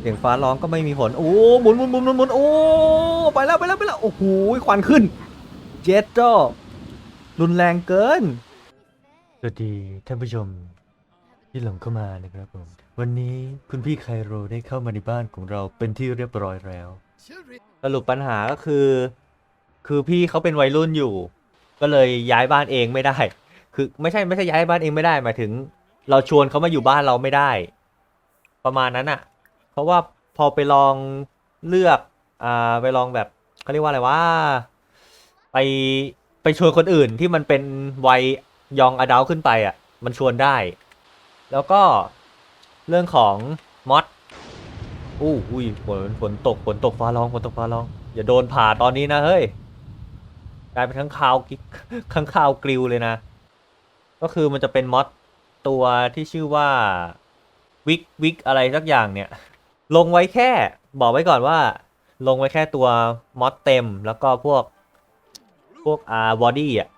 เสียงฟ้าร้องก็ไม่มีผล โอ้หมุนหมุนหมุนหมุนหมุนโอ้ไปแล้วไปแล้วไปแล้วโอ้โหควันขึ้น เจ็ดจ้อรุนแรงเกิน สวัสดีท่านผู้ชมที่หลงเข้ามานะครับผม วันนี้คุณพี่ไคโรได้เข้ามาในบ้านของเราเป็นที่เรียบร้อยแล้ว สรุปปัญหาก็คือ คือพี่เขาเป็นวัยรุ่นอยู่ ก็เลยย้ายบ้านเองไม่ได้ คือไม่ใช่ไม่ใช่ย้ายบ้านเองไม่ได้หมายถึง เราชวนเขามาอยู่บ้านเราไม่ได้ ประมาณนั้นอะ่ะเพ ราะว่าพอไปลองเลือกอ่าไปลองแบบเขาเรียกว่าอะไรว่าไปไปชวนคนอื่นที่มันเป็นวัยยองอดัลขึ้นไปอะ่ะ มันชวนได้ แล้วก็เรื่องของมอดอู้อุ้ยฝนฝนตกฝนตกฟ้าร้องฝนตกฟ้าร้อง อย่าโดนผ่าตอนนี้นะเฮ้ยกลายเป็นข้างคาวกิข้างคาวกริวเลยนะ ก็คือมันจะเป็นมอดตัวที่ชื่อว่าวิกวิกอะไรสักอย่างเนี่ย ลงไว้แค่ บอกไว้ก่อนว่า ลงไว้แค่ตัวมอดเต็มแล้วก็พวก พวกอ่าบอดี้อะ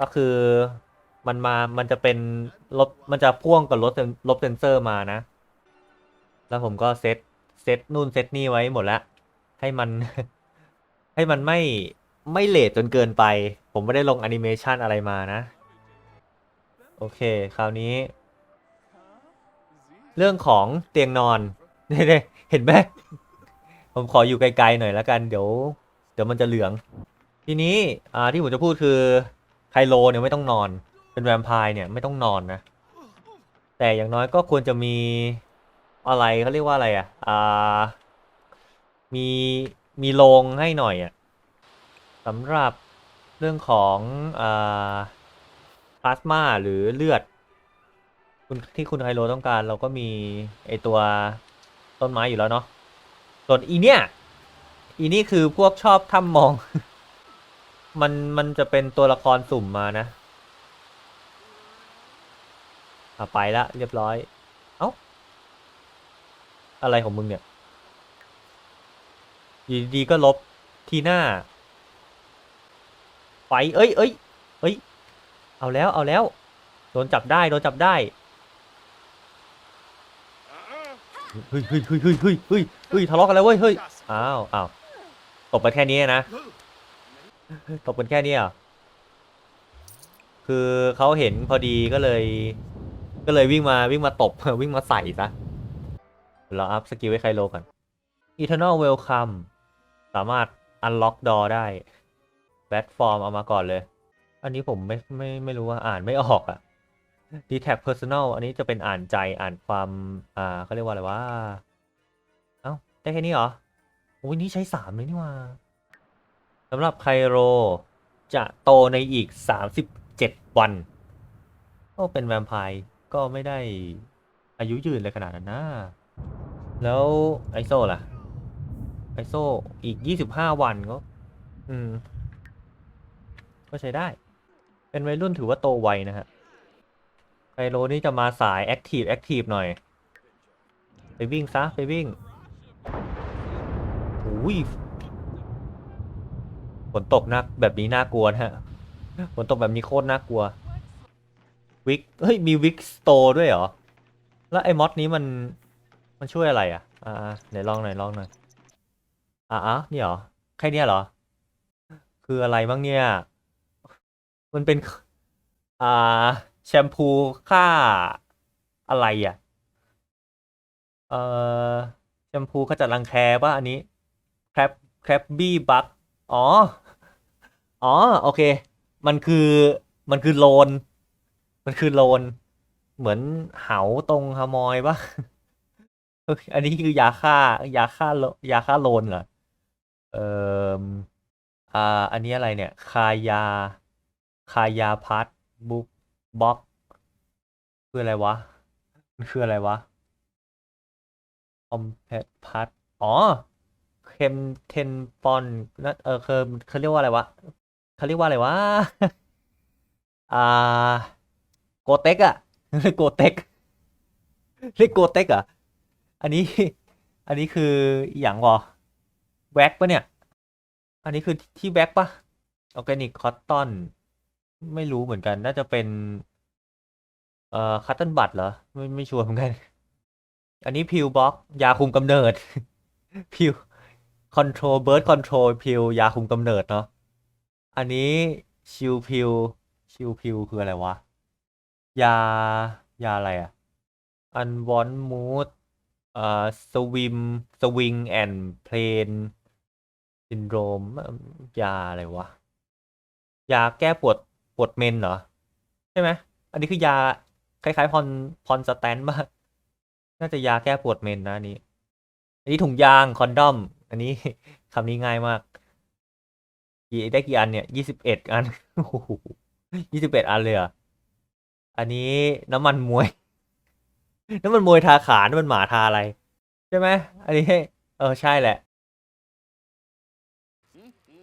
ก็คือมันมา มันจะเป็นลบ มันจะพ่วงกับลบลบเซนเซอร์มานะ แล้วผมก็เซต เซตนู่นเซตนี่ไว้หมดแล้ว ให้มัน ให้มันไม่ ไม่เลทจนเกินไป ผมไม่ได้ลงแอนิเมชันอะไรมานะ โอเค คราวนี้ เรื่องของเตียงนอน เนี่ยเห็นไหมผมขออยู่ไกลๆหน่อยแล้วกันเดี๋ยว เดี๋ยวมันจะเหลือง ทีนี้อ่าที่ผมจะพูดคือไคโลเนี่ยไม่ต้องนอน เป็นแวมไพร์เนี่ยไม่ต้องนอนนะ แต่อย่างน้อยก็ควรจะมีอะไรเขาเรียกว่าอะไรอะอ่ามีมีโรงให้หน่อยอะสำหรับเรื่องของอ่าพลาสมาหรือเลือดคุณที่คุณไคโลต้องการเราก็มีไอตัว ต้นไม้อยู่แล้วเนาะส่วนอีเนี่ยอีนี่คือพวกชอบถ้ำมอง มันมันจะเป็นตัวละครสุ่มมานะอไปละเรียบร้อย เอ้า อะไรของมึงเนี่ยอยู่ดีก็ลบทีหน้า ไป เอ้ยเอ้ยเอ้ย เอาแล้ว เอาแล้ว โดนจับได้ โดนจับได้ เฮ้ยเฮ้ยเฮ้ยเฮ้ยเฮ้ยเฮ้ยเฮ้ยทะเลาะกันแล้วเว้ยเฮ้ยอ้าวอ้าวตบไปแค่นี้นะตบกันแค่นี้เหรอะคือเขาเห็นพอดีก็เลย ก็เลยวิ่งมาวิ่งมาตบวิ่งมาใส่ซะเราอัพสกิลให้ไคโลก่อน Eternal Welcome สามารถ Unlock Door ได้ Bad Form เอามาก่อนเลย อันนี้ผมไม่ไม่ไม่รู้ว่าอ่านไม่ออกอะ Detect Personal อันนี้จะเป็นอ่านใจอ่านความ อ่าเขาเรียกว่าอะไรวะเอ้า ได้แค่นี้เหรอโอ้ยนี่ใช้สามเลยนี่ว่าสำหรับไคโรจะโตในอีก37วัน ก็เป็นแวมไพร์ก็ไม่ได้อายุยืนเลยขนาดนั้นนะ แล้วไอโซล่ะ ไอโซอีก25วันก็ อืม ก็ใช้ได้ เป็นวัยรุ่นถือว่าโตไวนะฮะ ไคโรนี่จะมาสายแอคทีฟแอคทีฟหน่อย ไปวิ่งซะ ไปวิ่งอุ้ยฝนตกนักแบบนี้น่ากลัวนะฮะฝนตกแบบนี้โคตรน่ากลัว วิก เฮ้ย มีวิกสโตด้วยเหรอ แล้วไอ้มอดนี้มัน มันช่วยอะไรอะ อ่าไหนลองหน่อยลองหน่อย อ่าอะนี่เหรอ แค่เนี้ยเหรอ คืออะไรบ้างเนี่ย มันเป็น อ่า แชมพูค่าอะไรอะ เอ่อแชมพูขจัดรังแคป่ะอันนี้แครบแครบบี้บักอ๋อ อ๋อ โอเค มันคือมันคือโลน มันคือโลน เหมือนเหาตรงฮามอยปะอันนี้คือยาฆ่ายาฆ่าโลยาฆ่าโลนเหรอ เอ่ออ่า อันนี้อะไรเนี่ย คายา คายาพัดบุ๊ก บ็อกคืออะไรวะ มันคืออะไรวะคอมเพตพัดอ๋อเคมเทนปอนนั่นเออคือเขาเรียกว่าอะไรวะเขาเรียกว่าอะไรวะ อ่า โกเต็กอะเรียกโกเต็กเรียกโกเต็กอะอันนี้ อันนี้คืออย่างวะแว็กปะเนี่ย อันนี้คือที่แว็กปะออร์แกนิกคอตตอน ไม่รู้เหมือนกัน น่าจะเป็น เอ่อคัตเติลบัตเหรอ ไม่ไม่ชัวร์เหมือนกัน อันนี้พิวบ็อกยาคุมกำเนิด พิวคอนโทรลเบิร์ดคอนโทรลพิวยาคุมกำเนิดเนาะอันนี้ชิวพิวชิวพิวคืออะไรวะ ยายาอะไรอะอันวอนมูดเอ่อสวิมสวิงแอนด์เพลนซินโดรมยาอะไรวะ ยาแก้ปวด ปวดเมนเหรอ ใช่ไหมอันนี้คือยาคล้ายๆพอนพอนสแตนมาน่าจะยาแก้ปวดเมนนะอันนี้ อันนี้ถุงยางคอนดอม อันนี้คำนี้ง่ายมากกี่ได้กี่อันเนี่ยยี่สิบเอ็ดอันยี่สิบเอ็ดอันเลยเหรออันนี้น้ำมันมวย น้ำมันมวยทาขาน้ำมันหมาทาอะไร ใช่ไหมอันนี้เออใช่แหละ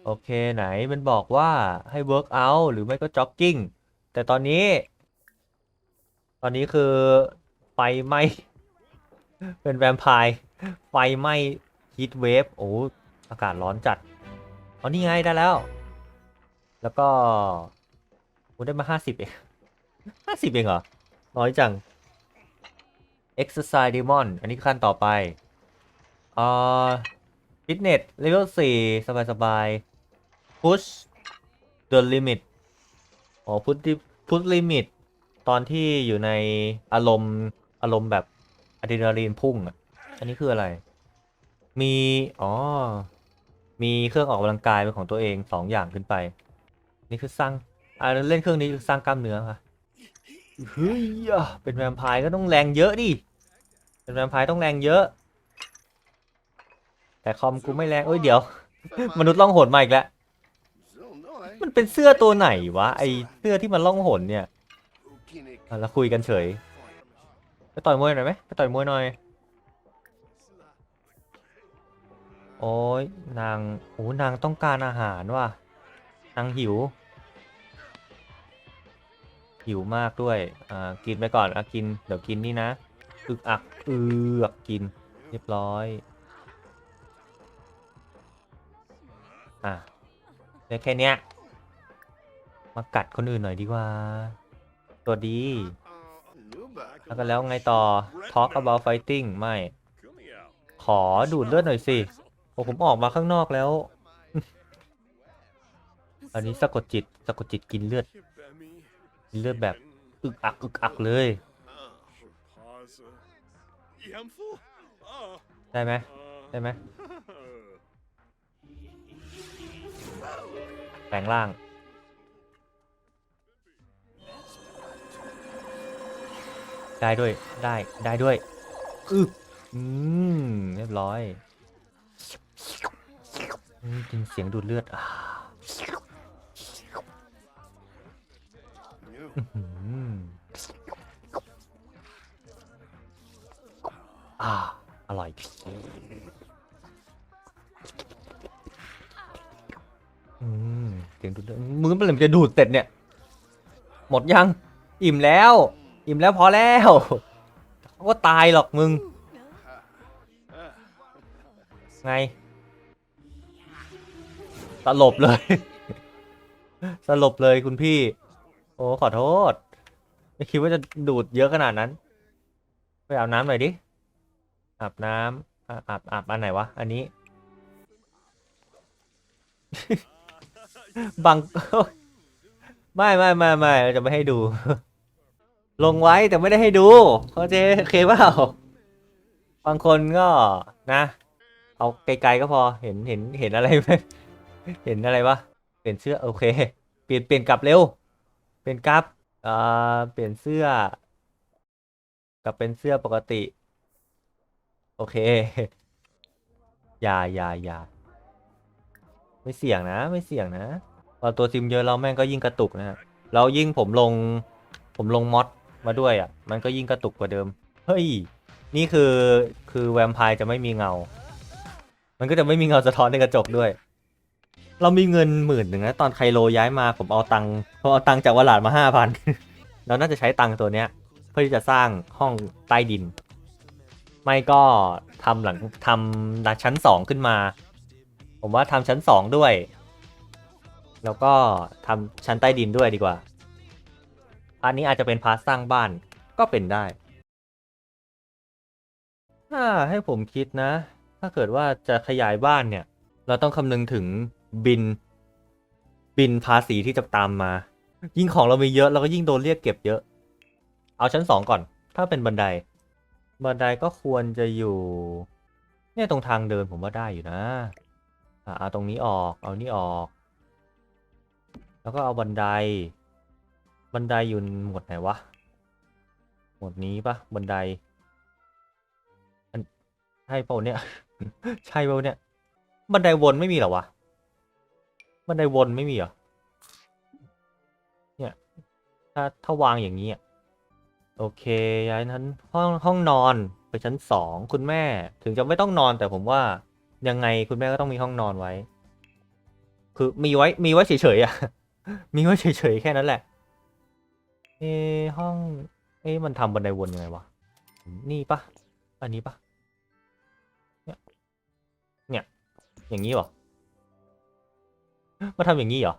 โอเคไหนมันบอกว่าให้ work out หรือไม่ก็ jogging แต่ตอนนี้ ตอนนี้คือไฟไหม้เป็นแวมไพร์ไฟไหม้ฮีทเวฟโอ้อากาศร้อนจัดเอานี่ไงได้แล้ว แล้วก็กูได้มาห้าสิบเองห้าสิบเองเหรอ น้อยจัง exercise demon อันนี้ขั้นต่อไปอ่า fitness level สี่สบายสบาย push the limit อ๋อ push the push limit ตอนที่อยู่ในอารมณ์อารมณ์แบบอะดรีนาลีนพุ่งอะ อันนี้คืออะไร มี อ๋อ มีเครื่องออกกำลังกายเป็นของตัวเองสองอย่างขึ้นไป นี่คือสร้างอ่าเล่นเครื่องนี้คือสร้างกล้ามเนื้อค่ะเฮ้ยอะเป็นแวมไพร์ก็ต้องแรงเยอะดิ เป็นแวมไพร์ต้องแรงเยอะ แต่คอมกูไม่แรงเอ้ยเดี๋ยว มนุษย์ล่องหนมาอีกแล้ว มันเป็นเสื้อตัวไหนวะไอเสื้อที่มันล่องหนเนี่ยอะแล้วคุยกันเฉยไปต่อยมวยหน่อยไหมไปต่อยมวยหน่อยโอ้ยนางโอ้นางต้องการอาหารว่ะนางหิว หิวมากด้วยอ่ากินไปก่อนอะกินเดี๋ยวกินนี่นะอึกอักเอือกกิน เรียบร้อยอะเหลือแค่เนี้ย มากัดคนอื่นหน่อยดีกว่า ตัวดี แล้วก็แล้วไงต่อ talk about fighting ไม่ ขอดูดเลือดหน่อยสิ โอ้ผมออกมาข้างนอกแล้ว อันนี้สะกดจิตสะกดจิตกินเลือด กินเลือดแบบอึกอักอึกอักเลย ได้ไหมได้ไหมแปลงร่าง ได้ด้วย ได้ ได้ด้วยอึกอืม เรียบร้อยอืมกินเสียงดูดเลือดอ่าอื้อหืออ่า อร่อยอืม เสียงดูดเลือดมือมันเลยจะดูดเสร็จเนี่ย หมดยัง อิ่มแล้ว อิ่มแล้วพอแล้วเขาก็ตายหรอกมึง ไง สลบเลย สลบเลยคุณพี่ โอ้ขอโทษ ไม่คิดว่าจะดูดเยอะขนาดนั้น ไปอาบน้ำหน่อยดิ อาบน้ำอะอาบอาบอันไหนวะ อันนี้ บัง ไม่ไม่ไม่ไม่จะไม่ให้ดู ลงไว้แต่ไม่ได้ให้ดูเข้าใจโอเคเปล่าบางคนก็นะ เอาไกลๆก็พอเห็นเห็นเห็นอะไรไหมเห็นอะไรวะเปลี่ยนเสื้อโอเค เปลี่ยนเปลี่ยนกลับเร็ว เปลี่ยนกลับอ่าเปลี่ยนเสื้อ กลับเป็นเสื้อปกติ โอเค อย่าอย่าอย่าไม่เสี่ยงนะ ไม่เสี่ยงนะพอตัวซิมเยอะเราแม่งก็ยิ่งกระตุกนะฮะแล้วยิ่งผมลงผมลงมอด มาด้วยอะ มันก็ยิ่งกระตุกกว่าเดิม เฮ้ย นี่คือคือแวมไพร์จะไม่มีเงา มันก็จะไม่มีเงาสะท้อนในกระจกด้วย เรามีเงินหมื่นหนึ่งนะตอนไคโลย้ายมาผมเอาตังค์ผมเอาตังค์จากวลาดมาห้าพันเราน่าจะใช้ตังค์ตัวเนี้ย เพื่อที่จะสร้างห้องใต้ดิน ไม่ก็ทำหลังทำชั้นสองขึ้นมา ผมว่าทำชั้นสองด้วย แล้วก็ทำชั้นใต้ดินด้วยดีกว่า อันนี้อาจจะเป็นพาร์ทสร้างบ้านก็เป็นได้ ถ้าให้ผมคิดนะ ถ้าเกิดว่าจะขยายบ้านเนี่ย เราต้องคำนึงถึงบิน บินภาษีที่จะตามมา ยิ่งของเรามีเยอะเราก็ยิ่งโดนเรียกเก็บเยอะ เอาชั้นสองก่อน ถ้าเป็นบันได บันไดก็ควรจะอยู่ เนี่ยตรงทางเดินผมว่าได้อยู่นะอะเอาตรงนี้ออก เอานี่ออก แล้วก็เอาบันได บันไดอยู่หมวดไหนวะ หมวดนี้ปะบันไดใช่เปล่าเนี่ย ใช่เปล่าเนี่ย บันไดวนไม่มีหรอวะ บันไดวนไม่มีเหรอ เนี่ย ถ้าถ้าวางอย่างนี้อะโอเคย้ายนั้นห้องห้องนอนไปชั้นสองคุณแม่ ถึงจะไม่ต้องนอนแต่ผมว่ายังไงคุณแม่ก็ต้องมีห้องนอนไว้ คือมีไว้มีไว้เฉยๆอะ มีไว้เฉยๆแค่นั้นแหละ เอห้อง เอ๊ะมันทำบันไดวนยังไงวะ นี่ปะอันนี้ปะเนี่ย เนี่ย อย่างนี้หรอมาทำอย่างนี้เหรอ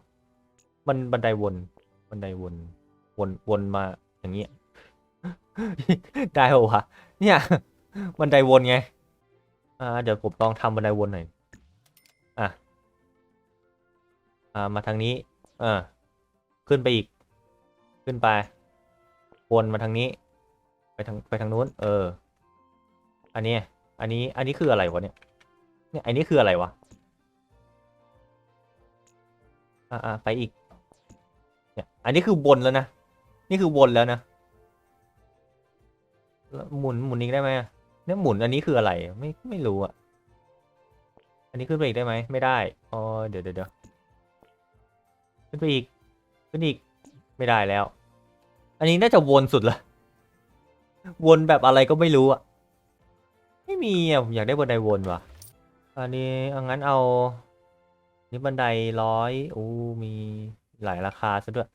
มันบันไดวน บันไดวน วนวนมาอย่างนี้ ได้เหรอวะ เนี่ย บันไดวนไง อ่า เดี๋ยวผมลองทำบันไดวนหน่อย อะ อ่า มาทางนี้อ่าขึ้นไปอีก ขึ้นไป วนมาทางนี้ ไปทางไปทางนู้น เออ อันนี้ อันนี้ อันนี้คืออะไรวะเนี่ย เนี่ย อันนี้คืออะไรวะอ่าอ่าไปอีก เนี่ย อันนี้คือวนแล้วนะ นี่คือวนแล้วนะ หมุนหมุนอีกได้ไหมเนี่ยหมุนอันนี้คืออะไร ไม่ไม่รู้อะอันนี้ขึ้นไปอีกได้ไหม ไม่ได้ อ๋อ เดี๋ยวเดี๋ยวเดี๋ยวขึ้นไปอีก ขึ้นอีก ไม่ได้แล้ว อันนี้น่าจะวนสุดละวนแบบอะไรก็ไม่รู้อะไม่มีอะผมอยากได้บันไดวนว่ะ อันนี้เอางั้นเอา นี่บันไดร้อยอู้มีหลายราคาซะด้วย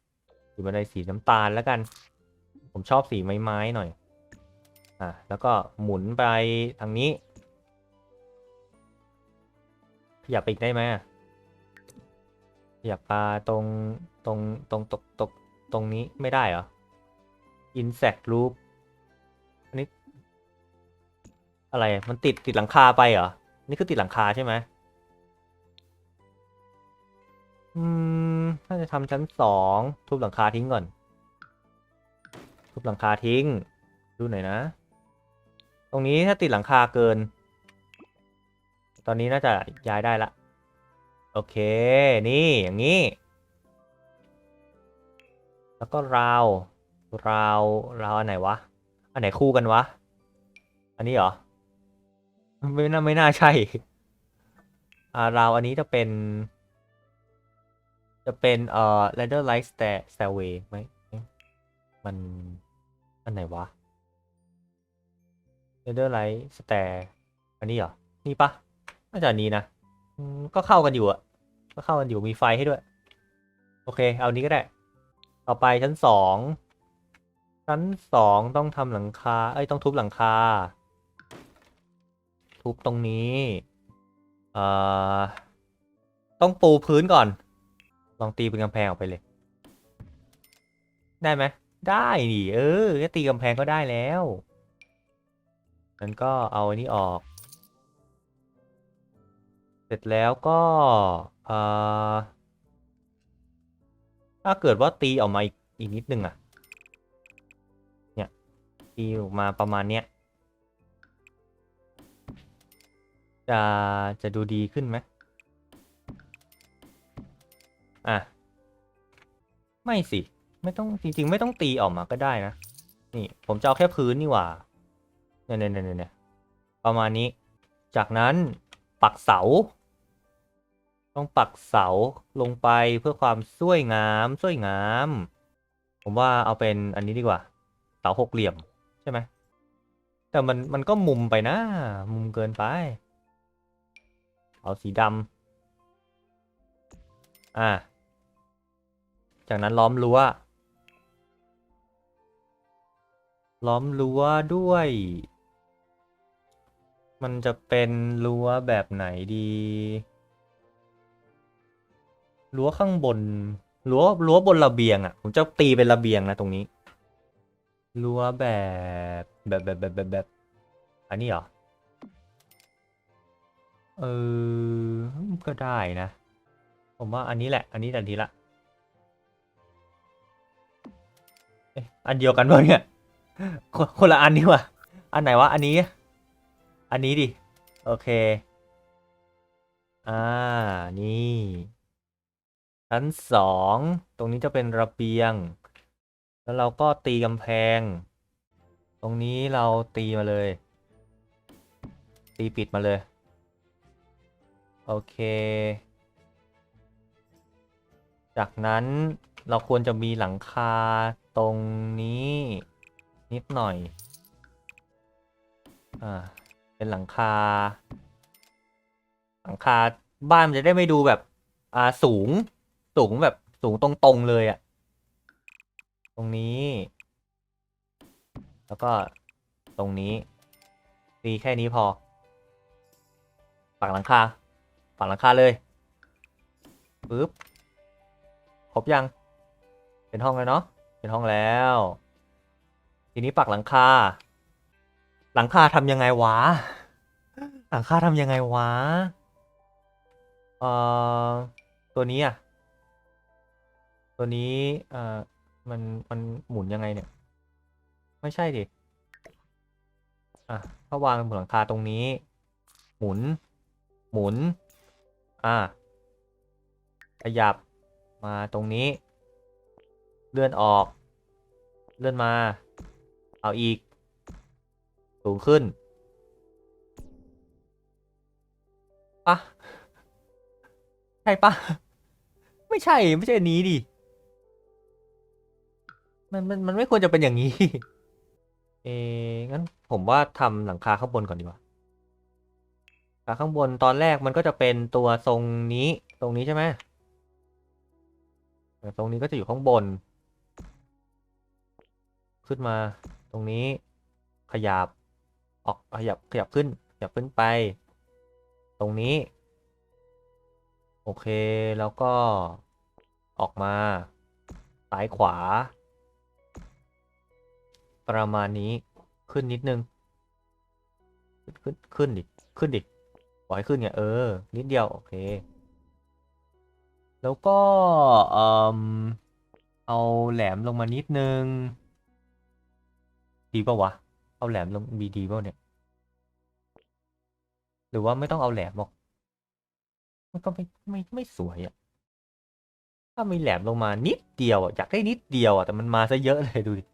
หรือบันไดสีน้ำตาลแล้วกัน ผมชอบสีไม้ๆหน่อย อะแล้วก็หมุนไปทางนี้ ขยับไปอีกได้ไหมอะขยับมาตรงตรงตรงตกตกตรงนี้ไม่ได้เหรอ insect loop อันนี้ อะไร มันติดติดหลังคาไปเหรอ นี่คือติดหลังคาใช่ไหมอืมถ้าจะทำชั้นสองทุบหลังคาทิ้งก่อน ทุบหลังคาทิ้ง ดูหน่อยนะ ตรงนี้ถ้าติดหลังคาเกิน ตอนนี้น่าจะย้ายได้ละ โอเค นี่อย่างนี้ แล้วก็ราว ราวราวอันไหนวะ อันไหนคู่กันวะ อันนี้เหรอ ไม่น่าไม่น่าใช่ อ่าราวอันนี้จะเป็น จะเป็นเอ่อ ladder light stair stairway ไหมมัน อันไหนวะ ladder light stair อันนี้เหรอ นี่ปะน่าจะนี้นะก็เข้ากันอยู่อะก็เข้ากันอยู่มีไฟให้ด้วย โอเค เอานี้ก็ได้ ต่อไปชั้นสอง ชั้นสองต้องทำหลังคา เอ้ย ต้องทุบหลังคา ทุบตรงนี้ เอ่อ ต้องปูพื้นก่อน ลองตีเป็นกำแพงออกไปเลย ได้ไหม ได้ดิเออแค่ตีกำแพงก็ได้แล้วงั้นก็เอาอันนี้ออก เสร็จแล้วก็เอ่อถ้าเกิดว่าตีออกมาอีกอีกนิดนึงอะเนี่ย ตีออกมาประมาณเนี้ยจะจะดูดีขึ้นไหมอะ ไม่สิ ไม่ต้องจริง ๆ ไม่ต้องตีออกมาก็ได้นะ นี่ผมจะเอาแค่พื้นนี่หว่าเนี่ยเนี่ยเนี่ยเนี่ยประมาณนี้ จากนั้นปักเสา ต้องปักเสาลงไปเพื่อความสวยงาม สวยงาม ผมว่าเอาเป็นอันนี้ดีกว่า เสาหกเหลี่ยม ใช่ไหมแต่มันมันก็มุมไปนะ มุมเกินไป เอาสีดำอ่า จากนั้นล้อมรั้ว ล้อมรั้วด้วย มันจะเป็นรั้วแบบไหนดี รั้วข้างบน รั้วรั้วบนระเบียงอะ่ะ ผมจะตีเป็นระเบียงนะตรงนี้ รั้วแบบแบบแบบแบบแบบแบบอันนี้เหรอ เออ ก็ได้นะ ผมว่าอันนี้แหละ อันนี้แต่ทีละอันเดียวกันวะเนี่ย คนคนละอันนี่ว่าอันไหนวะ อันนี้ อันนี้ดิ โอเค อ่า นี่ ชั้นสอง ตรงนี้จะเป็นระเบียง แล้วเราก็ตีกำแพง ตรงนี้เราตีมาเลย ตีปิดมาเลย โอเค จากนั้นเราควรจะมีหลังคาตรงนี้นิดหน่อย อ่า เป็นหลังคา หลังคาบ้านมันจะได้ไม่ดูแบบ อ่าสูง สูงแบบสูงตรงๆเลยอะ ตรงนี้ แล้วก็ตรงนี้ตีแค่นี้พอ ปักหลังคา ปักหลังคาเลยปึ๊บครบยัง เป็นห้องแล้วเนาะ เป็นห้องแล้ว ทีนี้ปักหลังคา หลังคาทำยังไงวะ หลังคาทำยังไงวะ เอ่อ ตัวนี้อะ ตัวนี้ เอ่อ มันมันหมุนยังไงเนี่ย ไม่ใช่ดิ อะถ้าวางบนหลังคาตรงนี้ หมุน หมุน อ่าขยับมาตรงนี้ เลื่อนออก เลื่อนมา เอาอีก สูงขึ้นปะใช่ปะไม่ใช่ไม่ใช่อันนี้ดิ มันมันมันไม่ควรจะเป็นอย่างนี้ เอ๊งั้นผมว่าทำหลังคาข้างบนก่อนดีกว่าหลังคาข้างบนตอนแรกมันก็จะเป็นตัวทรงนี้ ตรงนี้ใช่ไหมเออตรงนี้ก็จะอยู่ข้างบน ขึ้นมา ตรงนี้ขยับ ออกขยับขยับขึ้นขยับขึ้นไป ตรงนี้ โอเคแล้วก็ออกมา ซ้ายขวา ประมาณนี้ขึ้นนิดนึง ขึ้นขึ้นดิขึ้นดิปล่อยขึ้นไงเออ นิดเดียว โอเค แล้วก็เอ่มเอาแหลมลงมานิดนึง ดีป่าวะ เอาแหลมลงมีดีป่าเนี่ย หรือว่าไม่ต้องเอาแหลมหรอกมันก็ไม่ไม่ไม่สวยอะถ้ามีแหลมลงมานิดเดียวอะอยากได้นิดเดียวอะแต่มันมาซะเยอะเลยดูดิ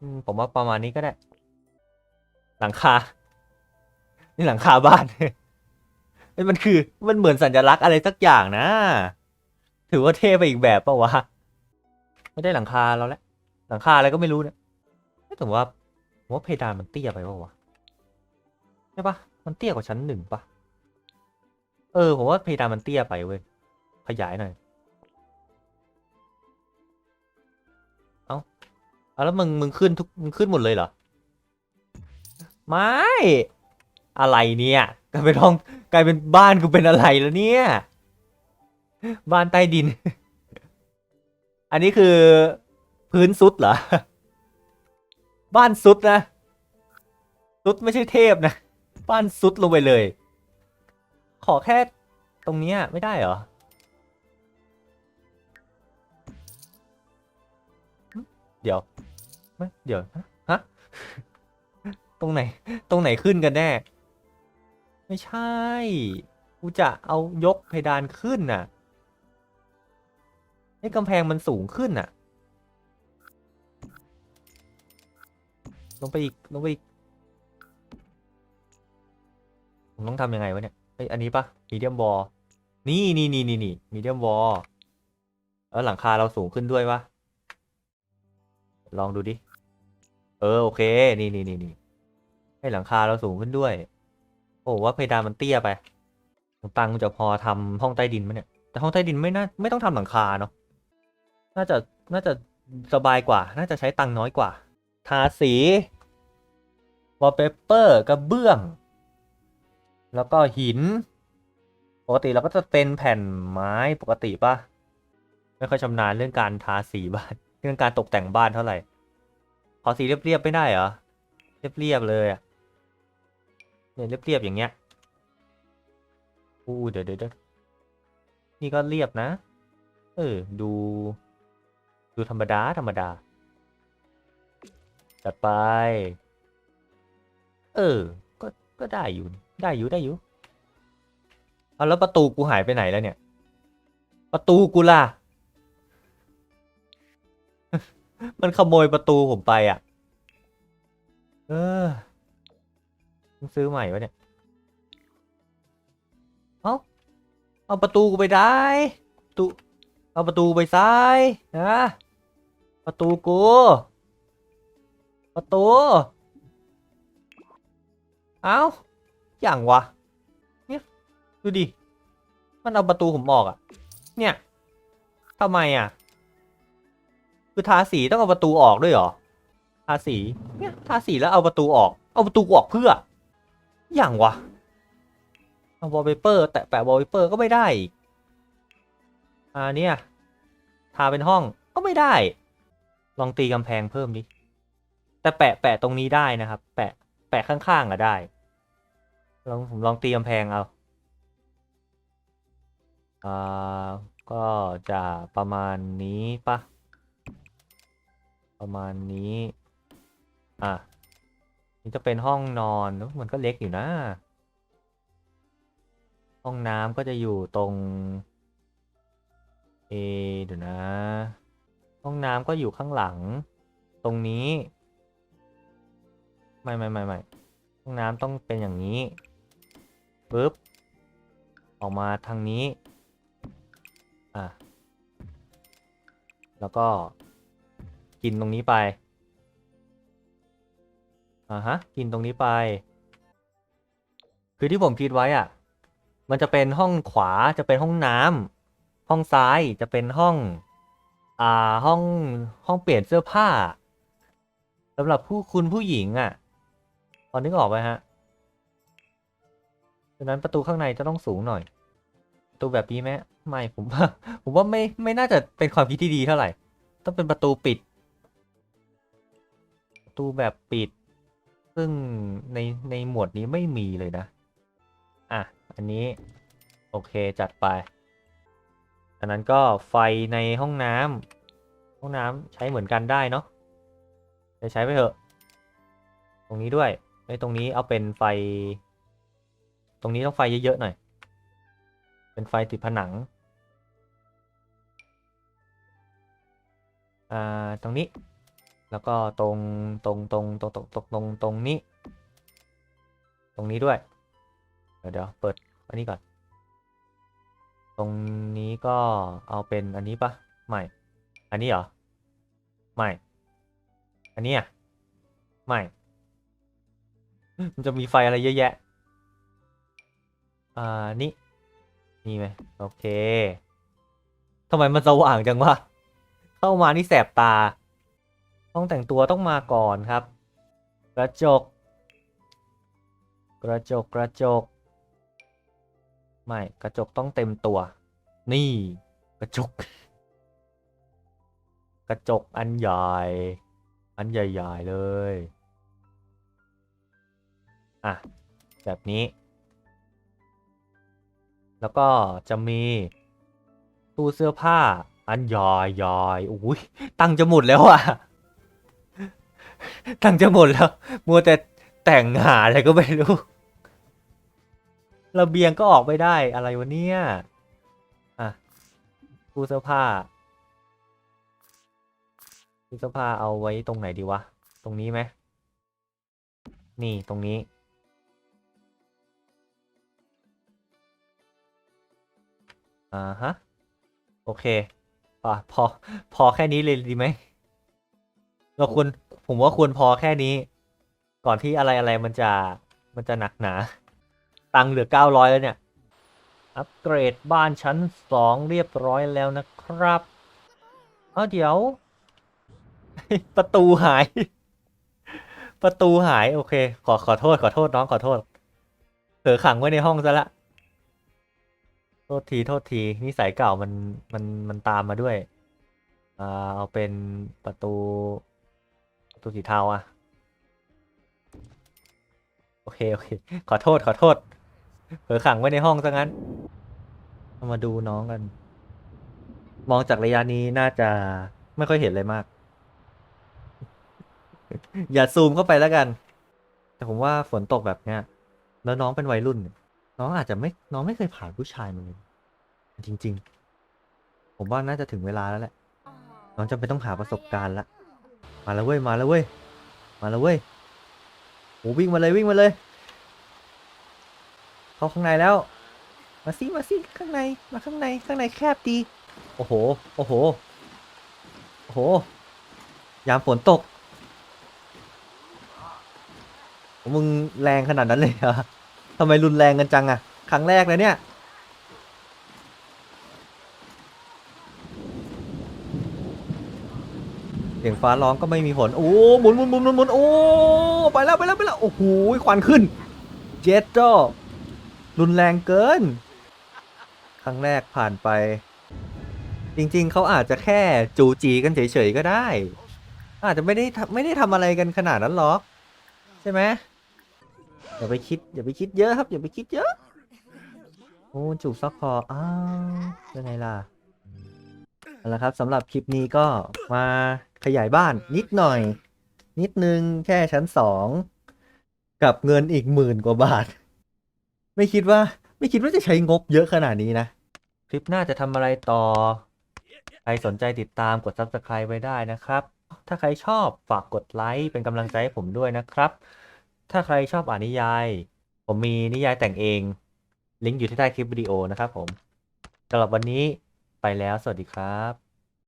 อืมผมว่าประมาณนี้ก็ได้ หลังคา นี่หลังคาบ้าน เฮ้ยมันคือ มันเหมือนสัญลักษณ์อะไรสักอย่างนะ ถือว่าเท่ไปอีกแบบปะวะ ไม่ได้หลังคาเราแล้ว หลังคาอะไรก็ไม่รู้เนี่ยไม่ถึงว่าผมว่าเพดานมันเตี้ยไปปะวะ ใช่ปะมันเตี้ยกว่าชั้นหนึ่งปะเออ ผมว่าเพดานมันเตี้ยไปเว้ย ขยายหน่อย เอาแล้วมึงมึงขึ้นทุกมึงขึ้นหมดเลยเหรอ ไม่ อะไรเนี่ยกลายเป็นห้องกลายเป็นบ้านกูเป็นอะไรแล้วเนี่ย บ้านใต้ดิน อันนี้คือพื้นซุดเหรอ บ้านซุดนะซุดไม่ใช่เทพนะ บ้านซุดลงไปเลย ขอแค่ตรงเนี้ยไม่ได้เหรอ เดี๋ยวไม่เดี๋ยวฮะตรงไหน ตรงไหนขึ้นกันแน่ ไม่ใช่ กูจะเอายกเพดานขึ้นน่ะให้กำแพงมันสูงขึ้นน่ะ ลงไปอีก ลงไปอีก ผมต้องทำยังไงวะเนี่ยเอ้ยอันนี้ปะมีเดียมวอลนี่นี่นี่นี่นี่มีเดียมวอลแล้วหลังคาเราสูงขึ้นด้วยปะ ลองดูดิ เออโอเค นี่นี่นี่นี่ให้หลังคาเราสูงขึ้นด้วย โอ้ว่าเพดานมันเตี้ยไปตังจะพอทำห้องใต้ดินไหมเนี่ย แต่ห้องใต้ดินไม่น่าไม่ต้องทำหลังคาเนาะ น่าจะน่าจะสบายกว่า น่าจะใช้ตังน้อยกว่า ทาสีวอลเปเปอร์กระเบื้อง แล้วก็หิน ปกติเราก็จะเป็นแผ่นไม้ปกติปะไม่ค่อยชำนาญเรื่องการทาสีบ้าน เรื่องการตกแต่งบ้านเท่าไหร่ ขอสีเรียบๆไม่ได้เหรอ เรียบๆเลยอะเนี่ยเรียบๆอย่างเงี้ยอู้เดี๋ยวเดี๋ยวเดี๋ยวนี่ก็เรียบนะ เออ ดู ดูธรรมดา ธรรมดา จัดไป เออ ก็ ก็ได้อยู่ ได้อยู่ ได้อยู่เอาแล้วประตูกูหายไปไหนแล้วเนี่ย ประตูกูล่ะ มันขโมยประตูผมไปอะ เออต้องซื้อใหม่วะเนี่ย เอาเอาประตูกูไปได้ประตูเอาประตูไปซ้ายนะประตูกู ประตู เอาอย่างวะ เนี่ย ดูดิ มันเอาประตูผมออกอะเนี่ยทำไมอะ คือทาสีต้องเอาประตูออกด้วยเหรอ ทาสีเนี่ยทาสีแล้วเอาประตูออก เอาประตูออกเพื่อ อย่างวะ เอาวอลเปเปอร์ แตะแปะวอลเปเปอร์ก็ไม่ได้อีกอ่าเนี่ย ทาเป็นห้องก็ไม่ได้ ลองตีกำแพงเพิ่มดิ แต่แปะแปะตรงนี้ได้นะครับ แปะแปะข้างๆอะได้ ลองผมลองตีกำแพงเอา อ่า ก็จะประมาณนี้ปะ ประมาณนี้ อะ นี่จะเป็นห้องนอนเนอะมันก็เล็กอยู่นะ ห้องน้ำก็จะอยู่ตรง เอเดี๋ยวนะ ห้องน้ำก็อยู่ข้างหลัง ตรงนี้ ไม่ไม่ไม่ไม่ห้องน้ำต้องเป็นอย่างนี้ปึ๊บ ออกมาทางนี้ อะ แล้วก็ กินตรงนี้ไปอ่าฮะ กินตรงนี้ไป คือที่ผมคิดไว้อะ มันจะเป็นห้องขวาจะเป็นห้องน้ำห้องซ้ายจะเป็นห้อง อ่าห้องห้องเปลี่ยนเสื้อผ้าสำหรับผู้คุณผู้หญิงอะพอนึกออกไหมฮะดังนั้นประตูข้างในจะต้องสูงหน่อยประตูแบบนี้ไหมไม่ผมว่าผมว่าไม่ไม่น่าจะเป็นความคิดที่ดีเท่าไหร่ ต้องเป็นประตูปิด ตูแบบปิด ซึ่งในในหมวดนี้ไม่มีเลยนะ อะ อันนี้ โอเคจัดไป อันนั้นก็ไฟในห้องน้ำห้องน้ำใช้เหมือนกันได้เนาะจะใช้ไปเถอะ ตรงนี้ด้วยไอ้ตรงนี้เอาเป็นไฟ ตรงนี้ต้องไฟเยอะๆหน่อย เป็นไฟติดผนังอ่าตรงนี้ แล้วก็ตรงตรงตรงตรงตรงตรงตรงตรงนี้ ตรงนี้ด้วย เดี๋ยวเปิดอันนี้ก่อน ตรงนี้ก็เอาเป็นอันนี้ปะไม่ อันนี้เหรอ ไม่ อันนี้อะ ไม่ มันจะมีไฟอะไรเยอะแยะ อ่า นี่ นี่ไหมโอเคทำไมมันสว่างจังวะ เข้ามานี่แสบตา ต้องแต่งตัวต้องมาก่อนครับ กระจก กระจกกระจก ไม่กระจกต้องเต็มตัว นี่ กระจก กระจกอันใหญ่ อันใหญ่ๆเลย อะ แบบนี้ แล้วก็จะมีตู้เสื้อผ้าอันใหญ่ใหญ่อุ้ยตังจะหมดแล้วอะ ตังจะหมดแล้ว มัวแต่แต่งหาอะไรก็ไม่รู้ระเบียงก็ออกไม่ได้อะไรวะเนี่ยอะตู้เสื้อผ้าตู้เสื้อผ้าเอาไว้ตรงไหนดีวะ ตรงนี้ไหมนี่ตรงนี้ อ่าฮะ โอเค อะพอ พอแค่นี้เลยดีไหมเราควร ผมว่าควรพอแค่นี้ ก่อนที่อะไรอะไรมันจะมันจะหนักหนา ตังเหลือ900แล้วเนี่ย อัปเกรดบ้านชั้น2เรียบร้อยแล้วนะครับ เอาเดี๋ยว ประตูหาย ประตูหายโอเค ขอขอโทษขอโทษน้องขอโทษเผลอขังไว้ในห้องซะละ โทษทีโทษทีนิสัยเก่ามันมันมันตามมาด้วยอ่าเอาเป็นประตู ประตูสีเทาอะโอเค โอเค ขอโทษ ขอโทษ เผลอขังไว้ในห้องซะงั้น มาดูน้องกัน มองจากระยะนี้น่าจะไม่ค่อยเห็นเลยมาก อย่าซูมเข้าไปแล้วกัน แต่ผมว่าฝนตกแบบเนี้ย แล้วน้องเป็นวัยรุ่น น้องอาจจะไม่ น้องไม่เคยผ่านผู้ชายมาเลยจริง ๆ ผมว่าน่าจะถึงเวลาแล้วแหละ น้องจำเป็นต้องหาประสบการณ์ละ มาแล้วเว้ย มาแล้วเว้ย มาแล้วเว้ยโอ้วิ่งมาเลยวิ่งมาเลย เข้าข้างในแล้ว มาสิมาสิข้างใน มาข้างใน ข้างในแคบดี โอ้โห โอ้โห โอ้โห ยามฝนตก มึงแรงขนาดนั้นเลยเหรอทำไมรุนแรงกันจังอะครั้งแรกเลยเนี่ย สียงฟ้าร้องก็ไม่มีผลโอ้หมุนหมุนหมุนหมุนหมุนโอ้ไปแล้วไปแล้วไปแล้วโอ้โหควันขึ้น เจ็ดจ้อรุนแรงเกิน ครั้งแรกผ่านไป จริง ๆเขาอาจจะแค่จูจีกันเฉยๆก็ได้ อาจจะไม่ได้ไม่ได้ทำอะไรกันขนาดนั้นหรอก ใช่ไหมอย่าไปคิดอย่าไปคิดเยอะครับ อย่าไปคิดเยอะโอ้จูบซักคออ้าวยังไงล่ะเอาละครับสำหรับคลิปนี้ก็มา ขยายบ้านนิดหน่อย นิดนึงแค่ชั้นสองกับเงินอีกหมื่นกว่าบาท ไม่คิดว่าไม่คิดว่าจะใช้งบเยอะขนาดนี้นะ คลิปหน้าจะทำอะไรต่อ ใครสนใจติดตามกด Subscribe ไว้ได้นะครับ ถ้าใครชอบฝากกดไลค์เป็นกำลังใจให้ผมด้วยนะครับ ถ้าใครชอบอ่านนิยาย ผมมีนิยายแต่งเอง ลิงก์อยู่ที่ใต้คลิปวิดีโอนะครับผมสำหรับวันนี้ไปแล้วสวัสดีครับ